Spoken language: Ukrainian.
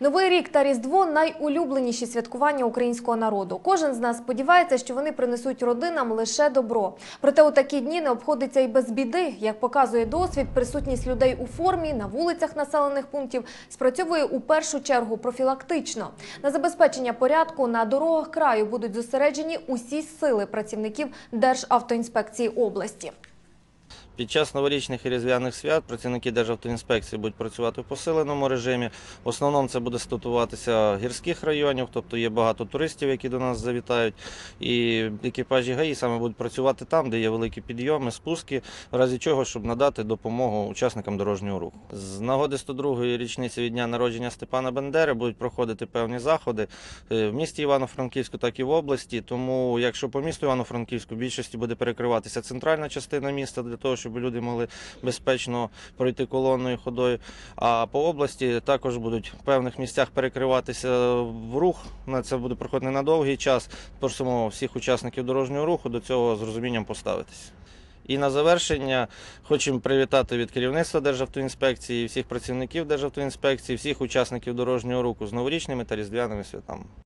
Новий рік та Різдво найулюбленіші святкування українського народу. Кожен з нас сподівається, що вони принесуть родинам лише добро. Проте у такі дні не обходиться і без біди. Як показує досвід, присутність людей у формі на вулицях населених пунктів спрацьовує у першу чергу профілактично. На забезпечення порядку на дорогах краю будуть зосереджені усі сили працівників Державтоінспекції області. Під час новорічних і різдвяних свят працівники Державтоінспекції будуть працювати в посиленому режимі. В основному це буде стосуватися гірських районів, тобто є багато туристів, які до нас завітають. І екіпажі ГАІ саме будуть працювати там, де є великі підйоми, спуски, в разі чого, щоб надати допомогу учасникам дорожнього руху. З нагоди 102-ї річниці від дня народження Степана Бендери будуть проходити певні заходи е, в місті Івано-Франківську, так і в області. Тому, якщо по місту Івано-Франківську більшості буде перекриватися центральна частина міста для того, щоб люди могли безпечно пройти колонною ходою. А по області також будуть в певних місцях перекриватися в рух. На це буде проходити на довгий час. Просимо всіх учасників дорожнього руху до цього з розумінням поставитись. І на завершення хочемо привітати від керівництва Державтоінспекції, всіх працівників Державтоінспекції, всіх учасників дорожнього руху з новорічними та різдвяними святами.